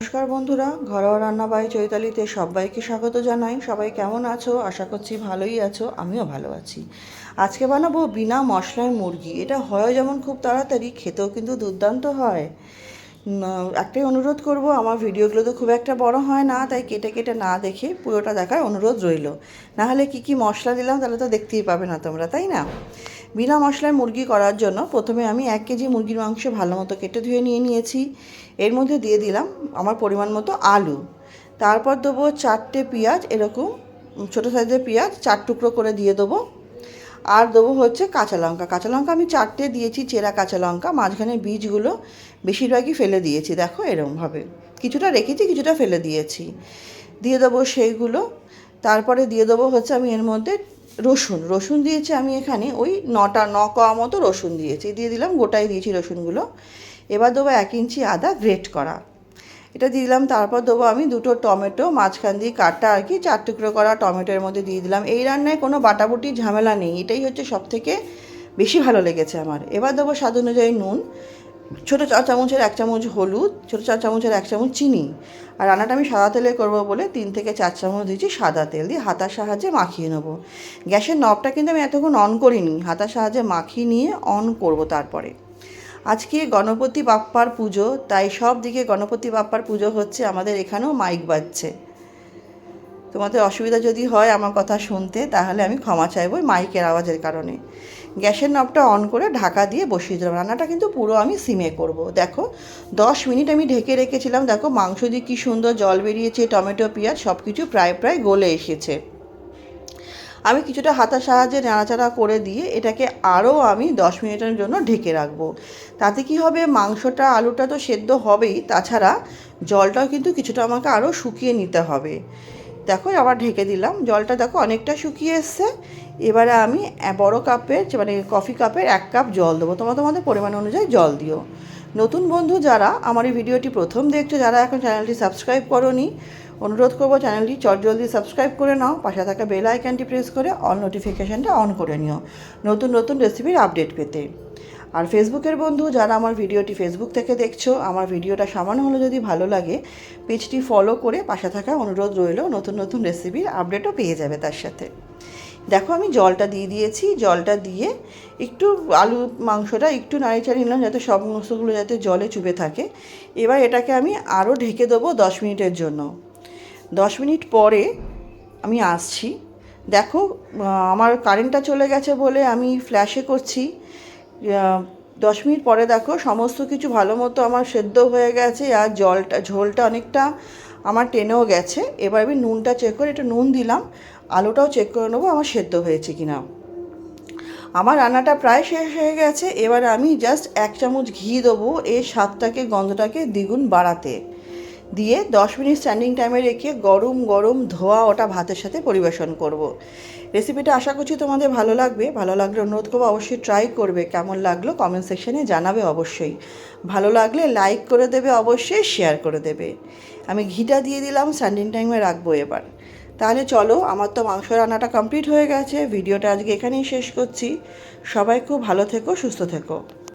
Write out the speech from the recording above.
নমস্কার বন্ধুরা, ঘরোয়া রান্না বাই চৈতালিতে সবাইকে স্বাগত জানাই। সবাই কেমন আছো? আশা করছি ভালোই আছো, আমিও ভালো আছি। আজকে বানাবো বিনা মশলায় মুরগি। এটা হয় যেমন খুব তাড়াতাড়ি, খেতেও কিন্তু দুর্দান্ত হয়। একটাই অনুরোধ করব, আমার ভিডিওগুলো তো খুব একটা বড় হয় না, তাই কেটে কেটে না দেখে পুরোটা দেখার অনুরোধ রইল। না হলে কী কী মশলা দিলাম তাহলে তো দেখতেই পাবে না তোমরা, তাই না? বিনা মশলায় মুরগি করার জন্য প্রথমে আমি এক কেজি মুরগির মাংস ভালো মতো কেটে ধুয়ে নিয়ে নিয়েছি। এর মধ্যে দিয়ে দিলাম আমার পরিমাণ মতো আলু। তারপর দেবো চারটে পেঁয়াজ, এরকম ছোটো সাইজের পেঁয়াজ, চার টুকরো করে দিয়ে দেবো। আর দেবো হচ্ছে কাঁচা লঙ্কা। কাঁচা লঙ্কা আমি চারটে দিয়েছি, চেরা কাঁচা লঙ্কা। মাঝখানে বীজগুলো বেশিরভাগই ফেলে দিয়েছি, দেখো এরমভাবে। কিছুটা রেখেছি, কিছুটা ফেলে দিয়েছি। দিয়ে দেবো সেইগুলো। তারপরে দিয়ে দেবো হচ্ছে আমি এর মধ্যে রসুন রসুন দিয়েছি আমি এখানে, ওই নটা, ন কোয়া মতো রসুন দিয়েছি, দিয়ে দিলাম, গোটাই দিয়েছি রসুনগুলো। এবার দেবো এক ইঞ্চি আদা গ্রেট করা। এটা দিয়ে দিলাম, তারপর দেবো আমি দুটো টমেটো, মাঝখান দিয়ে কাটটা আর কি, চার টুকরো করা টমেটোর মধ্যে দিয়ে দিলাম। এই রান্নায় কোনো বাটাবুটি ঝামেলা নেই, এটাই হচ্ছে সব থেকে বেশি ভালো লেগেছে আমার। এবার দেবো স্বাদ অনুযায়ী নুন। ছোটো চা চামচের এক চামচ হলুদ, ছোটো চা চামচের এক চামচ চিনি। আর রান্নাটা আমি সাদা তেলে করব বলে তিন থেকে চার চামচ দিয়েছি সাদা তেল দিয়ে হাতার সাহায্যে মাখিয়ে নেব। গ্যাসের নবটা কিন্তু আমি এতক্ষণ অন করিনি, হাতার সাহায্যে মাখিয়ে নিয়ে অন করব তারপরে। আজকে গণপতি বাপ্পার পুজো, তাই সব দিকে গণপতি বাপ্পার পুজো হচ্ছে আমাদের এখানেও মাইক বাজছে। তোমাদের অসুবিধা যদি হয় আমার কথা শুনতে, তাহলে আমি ক্ষমা চাইব মাইকের আওয়াজের কারণে। গ্যাসের নবটা অন করে ঢাকা দিয়ে বসিয়ে দিলাম। রান্নাটা কিন্তু পুরো আমি সিমে করব। দেখো, দশ মিনিট আমি ঢেকে রেখেছিলাম। দেখো, মাংস দিয়ে কী সুন্দর জল বেরিয়েছে, টমেটো, পেঁয়াজ সব কিছু প্রায় প্রায় গলে এসেছে। আমি কিছুটা হাতার সাহায্যে নাড়াচাড়া করে দিয়ে এটাকে আরও আমি দশ মিনিটের জন্য ঢেকে রাখব। তাতে কি হবে, মাংসটা, আলুটা তো সেদ্ধ হবেই। তাছাড়া জলটাও কিন্তু কিছুটা আমাকে আরও শুকিয়ে নিতে হবে। দেখো আবার ঢেকে দিলাম। জলটা দেখো অনেকটা শুকিয়ে এসছে। এবারে আমি বড় কাপের মানে কফি কাপের এক কাপ জল দেবো। তোমরা তোমাদের পরিমাণ অনুযায়ী জল দিও। নতুন বন্ধু যারা, আমার এই ভিডিওটি প্রথম দেখছ, যারা এখন চ্যানেলটি সাবস্ক্রাইব করোনি, অনুরোধ করব চ্যানেলটি চটজলদি সাবস্ক্রাইব করে নাও। পাশে থাকা বেল আইকনটি প্রেস করে অল নোটিফিকেশানটা অন করে নিও। নতুন নতুন রেসিপির আপডেট পেতে। আর ফেসবুকের বন্ধু যারা আমার ভিডিওটি ফেসবুক থেকে দেখছ, আমার ভিডিওটা সামান্য হলে যদি ভালো লাগে, পেজটি ফলো করে পাশে থাকা অনুরোধ রইল, নতুন নতুন রেসিপির আপডেটও পেয়ে যাবে তার সাথে। দেখো আমি জলটা দিয়ে দিয়েছি, জলটা দিয়ে একটু আলু মাংসটা একটু নাড়িচাড়ি নিলাম যাতে সব মশলাগুলো যাতে জলে চুপে থাকে। এবার এটাকে আমি আরও ঢেকে দেবো দশ মিনিটের জন্য। দশ মিনিট পরে আমি আসছি। দেখো আমার কারেন্টটা চলে গেছে বলে আমি ফ্ল্যাশে করছি। দশ মিনিট পরে দেখো, সমস্ত কিছু ভালো মতো আমার সেদ্ধ হয়ে গেছে, আর জলটা, ঝোলটা অনেকটা আমার টেনেও গেছে। এবার আমি নুনটা চেক করে, একটু নুন দিলাম, আলুটাও চেক করে নেব আমার সেদ্ধ হয়েছে কি না আমার রান্নাটা প্রায় শেষ হয়ে গেছে, এবার আমি জাস্ট এক চামচ ঘি দেবো এর স্বাদটাকে, গন্ধটাকে দ্বিগুণ বাড়াতে। দিয়ে দশ মিনিট স্ট্যান্ডিং টাইমে রেখে গরম গরম ধোয়া ওটা ভাতের সাথে পরিবেশন করব। রেসিপিটা আশা করছি তোমাদের ভালো লাগবে। ভালো লাগলে অনুরোধ করব অবশ্যই ট্রাই করবে। কেমন লাগল কমেন্ট সেকশানে জানাবে অবশ্যই। ভালো লাগলে লাইক করে দেবে, অবশ্যই শেয়ার করে দেবে। আমি ঘিটা দিয়ে দিলাম স্ট্যান্ডিং টাইমে রাখব এবার। তাহলে চলো, আমার তো মাংস রান্নাটা কমপ্লিট হয়ে গেছে। ভিডিওটা আজকে এখানেই শেষ করছি। সবাই খুব ভালো থেকো, সুস্থ থেকো।